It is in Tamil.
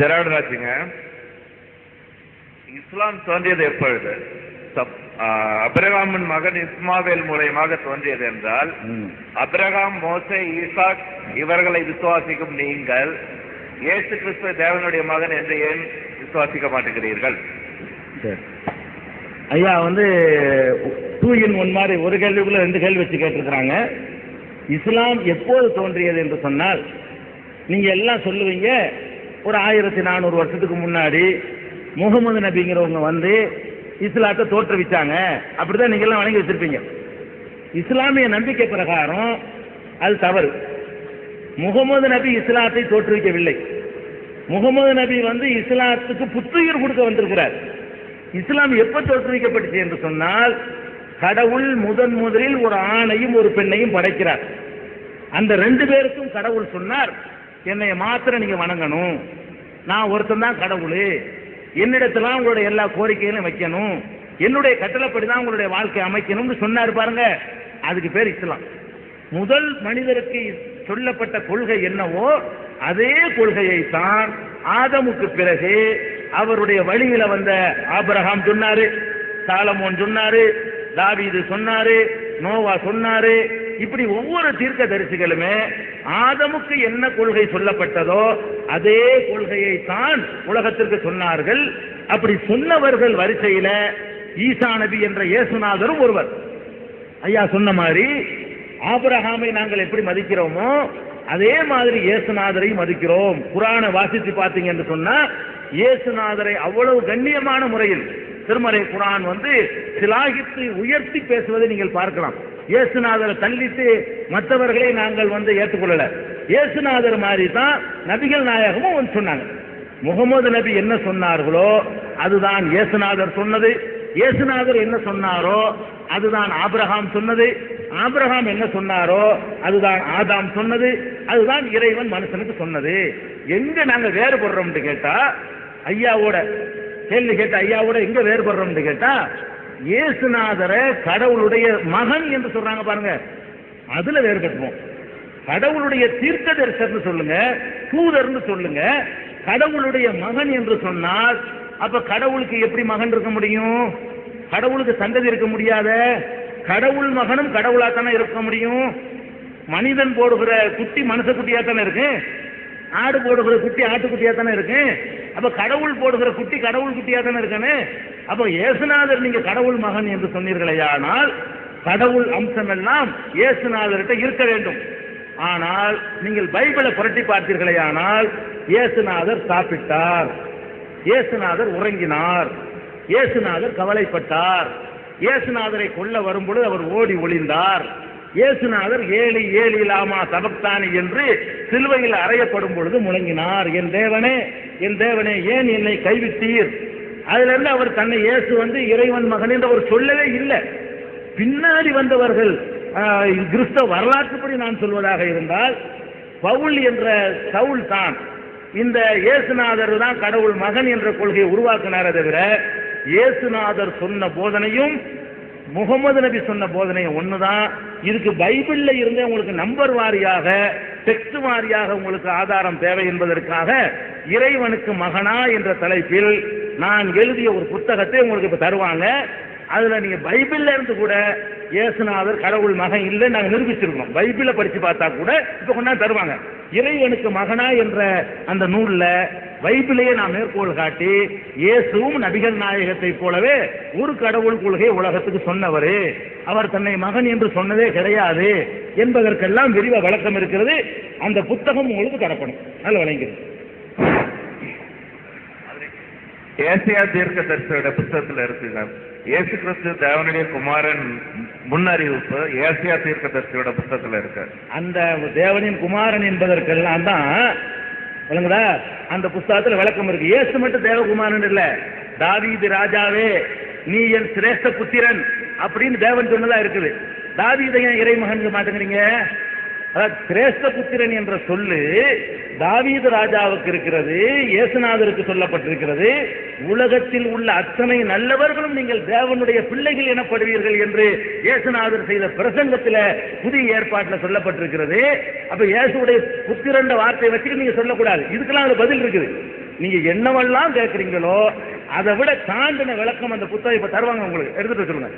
ராஜுங்க இஸ்லாம் தோன்றியது எப்பொழுது? அபிரகாமின் மகன் இஸ்மாவேல் மூலயமாக தோன்றியது என்றால் ம். அபிரகாம் மோசே ஈசாக் இவர்களை விசுவாசிக்கும் நீங்கள் இயேசு கிறிஸ்து தேவனுடைய மகன் என்று ஏன் விசுவாசிக்க மாட்டேங்கிறீர்கள்? சரி. ஐயா வந்து டூ இன் ஒன் மாதிரி ஒரு கேள்விக்குள்ள ரெண்டு கேள்வி வச்சு கேட்டிருக்கிறாங்க. இஸ்லாம் எப்போது தோன்றியது என்று சொன்னால் நீங்க எல்லாம் சொல்லுவீங்க ஒரு ஆயிரத்தி நானூறு வருஷத்துக்கு முன்னாடி முகமது நபிங்கிறவங்க வந்து இஸ்லாத்தை தோற்றுவிச்சாங்க. அப்படிதான் நீங்க எல்லாம் வணங்கி வச்சிருப்பீங்க. இஸ்லாமிய நம்பிக்கை பிரகாரம் அது தவறு. முகமது நபி இஸ்லாத்தை தோற்றுவிக்கவில்லை. முகமது நபி வந்து இஸ்லாத்துக்கு புத்துயிர் கொடுக்க வந்திருக்கிறார். இஸ்லாம் எப்ப தோற்றுவிக்கப்பட்டுச்சு என்று சொன்னால் கடவுள் முதன் முதலில் ஒரு ஆணையும் ஒரு பெண்ணையும் படைக்கிறார். அந்த ரெண்டு பேருக்கும் கடவுள் சொன்னார் என்னை மாத்திரம் நீங்க வணங்கணும். நான் ஒருத்தன் தான் கடவுள். என்னிடத்துல உங்களுடைய எல்லா கோரிக்கைகளையும் வைக்கணும். என்னுடைய கட்டளைப்படி தான் உங்களுடைய வாழ்க்கை அமைக்கணும்னு சொன்னார் பாருங்க. அதுக்கு பேர் இஸ்லாம். முதல் மனிதருக்கு சொல்லப்பட்ட கொள்கை என்னவோ அதே கொள்கையை தான் ஆதமுக்கு பிறகு அவருடைய வழியில வந்த ஆபிரகாம் சொன்னாரு சாலமோன் சொன்னாரு தாவீது சொன்னாரு நோவா சொன்னாரு இப்படி ஒவ்வொரு தீர்க்க தரிசிகளுமே ஆதமுக்கு என்ன கொள்கை சொல்லப்பட்டதோ அதே கொள்கையை தான் உலகத்திற்கு சொன்னார்கள். அப்படி சொன்னவர்கள் வரிசையில ஈசா நபி என்ற இயேசுநாதரும் ஒருவர். ஐயா சொன்ன மாதிரி ஆபிரகாமை நாங்கள் எப்படி மதிக்கிறோமோ அதே மாதிரி இயேசுநாதரை மதிக்கிறோம். குரானை வாசித்து பார்த்தீங்க என்று சொன்னா இயேசுநாதரை அவ்வளவு கண்ணியமான முறையில் திருமறை குரான் வந்து சிலாகித்து உயர்த்தி பேசுவதை நீங்கள் பார்க்கலாம். இயேசுநாதரை தள்ளிட்டு மற்றவர்களை நாங்கள் வந்து ஏற்றுக்கொள்ளல. இயேசுநாதர் மாதிரி தான் நபிகள் நாயகமும் வந்து சொன்னாங்க. முகமது நபி என்ன சொன்னார்களோ அதுதான் இயேசுநாதர் சொன்னது. இயேசுநாதர் என்ன சொன்னாரோ அதுதான் ஆபிரகாம் சொன்னது. ஆபிரகாம் என்ன சொன்னாரோ அதுதான் ஆதாம் சொன்னது. அதுதான் இறைவன் மனுஷனுக்கு சொன்னது. எங்க நாங்க வேறுபடுறோம்னு கேட்டா ஐயாவோட கேள்வி கேட்ட ஐயாவோட எங்க வேறுபடுறோம்னு கேட்டா இயேசுநாதரை கடவுளுடைய மகன் என்று சொல்றாங்க பாருங்க. அதுல வேறுபட்டுவோம் கடவுளுடைய தீர்க்கதரிசர்னு சொல்லுங்க தூதர்னு சொல்லுங்க கடவுளுடைய மகன் என்று சொன்னால் அப்ப கடவுளுக்கு எப்படி மகன் இருக்க முடியும்? கடவுளுக்கு சந்ததி இருக்க முடியாத? கடவுள் மகனும் கடவுளாக தானே இருக்க முடியும்? மனிதன் போடுகிற குட்டி மனுஷ குட்டியாக தானே இருக்கு? ஆடு போடுகிற குட்டி ஆட்டுக்குட்டியா தானே இருக்கு? அப்ப கடவுள் போடுகிற குட்டி கடவுள் குட்டியா தானே இருக்கானே? அப்ப இயேசுநாதர் நீங்க கடவுள் மகன் என்று சொன்னீர்களேயானால் கடவுள் அம்சம் எல்லாம் இயேசுநாதர்கிட்ட இருக்க வேண்டும். ஆனால் நீங்கள் பைபிளை புரட்டி பார்த்தீர்களேயானால் இயேசுநாதர் சாப்பிட்டார். இயேசுநாதர் உறங்கினார். இயேசுநாதர் கவலைப்பட்டார். இயேசுநாதரை கொல்ல வரும்பொழுது அவர் ஓடி ஒளிந்தார். இயேசுநாதர் ஏழி ஏழி லாமா சபக்தானி என்று சிலுவையில் அறையப்படும் பொழுது முழங்கினார் என் தேவனே என் தேவனே ஏன் என்னை கைவிட்டீர்? அதுல இருந்து அவர் தன்னை இயேசு வந்து இறைவன் மகன் என்று அவர் சொல்லவே இல்லை. பின்னாடி வந்தவர்கள் கிறிஸ்தவ வரலாற்றுப்படி நான் சொல்வதாக இருந்தால் பவுல் என்ற சவுல் தான் இந்த இயேசுநாதர் தான் கடவுள் மகன் என்ற கொள்கையை உருவாக்கினாரே தவிர இயேசுநாதர் சொன்ன போதனையும் முகமது நபி சொன்ன போதனையும் ஒண்ணுதான். இதுக்கு பைபிள்ல இருந்தே உங்களுக்கு நம்பர் வாரியாக டெக்ஸ்ட் வாரியாக உங்களுக்கு ஆதாரம் தேவை என்பதற்காக இறைவனுக்கு மகனா என்ற தலைப்பில் நான் எழுதிய ஒரு புத்தகத்தை உங்களுக்கு இப்ப தருவாங்க. அதுல நீங்க பைபிள்ல இருந்து கூட இயேசுநாதர் கடவுள் மகன் இல்லை நாங்க நிரூபிச்சிருக்கோம். பைபிளை படிச்சு பார்த்தா கூட இப்ப கொண்டாந்து தருவாங்க. இறைவனுக்கு மகனா என்ற அந்த நூல்ல வைப்பிலேயே நான் மேற்கோள் காட்டி இயேசுவும் நபிகள் நாயகத்தை போலவே ஒரு கடவுள் கொள்கை உலகத்துக்கு சொன்னவர் அவர் தன்னை மகன் என்று சொன்னதே கிடையாது என்பதற்கெல்லாம் விரிவ விளக்கம் இருக்கிறது. அந்த புத்தகம் உங்களுக்கு தரப்படும். நல்ல வழங்கிறது ஏசியா தீர்க்க தரிசியோட புத்தகத்துல இருக்குங்க ஏசு கிறிஸ்து தேவனுடைய குமாரன் முன்னறிவிப்பு ஏசியா தீர்க்க தரிசியோட புத்தகத்துல இருக்கு. அந்த தேவனின் குமாரன் என்பதற்கெல்லாம் தான் விளங்குதா? அந்த புஸ்தகத்துல விளக்கம் இருக்கு. ஏசு மட்டும் தேவகுமாரன் இல்ல. தாவீது ராஜாவே நீ என் சிரேஷ்ட புத்திரன் அப்படின்னு தேவன் சொன்னதா இருக்குது. தாவீதை ஏன் இறைமகன் மாட்டேங்கிறீங்க? அதாவது சிரேஷ்ட புத்திரன் என்ற சொல்லு தாவீது ராஜாவுக்கு இருக்கிறது இயேசுநாதருக்கு சொல்லப்பட்டிருக்கிறது. உலகத்தில் உள்ள அத்தனை நல்லவர்களும் நீங்கள் தேவனுடைய பிள்ளைகள் எனப்படுவீர்கள் என்று இயேசுநாதர் செய்த பிரசங்கத்தில் புதிய ஏற்பாட்டில் சொல்லப்பட்டிருக்கிறது. அப்ப இயேசுடைய புத்திரண்ட வார்த்தையை வச்சுட்டு நீங்க சொல்லக்கூடாது. இதுக்கெல்லாம் அது பதில் இருக்குது. நீங்க என்னவெல்லாம் கேட்குறீங்களோ அதை விட தாண்டின விளக்கம் அந்த புத்தகம் இப்ப தருவாங்க உங்களுக்கு. எடுத்துட்டு வச்சிருங்க.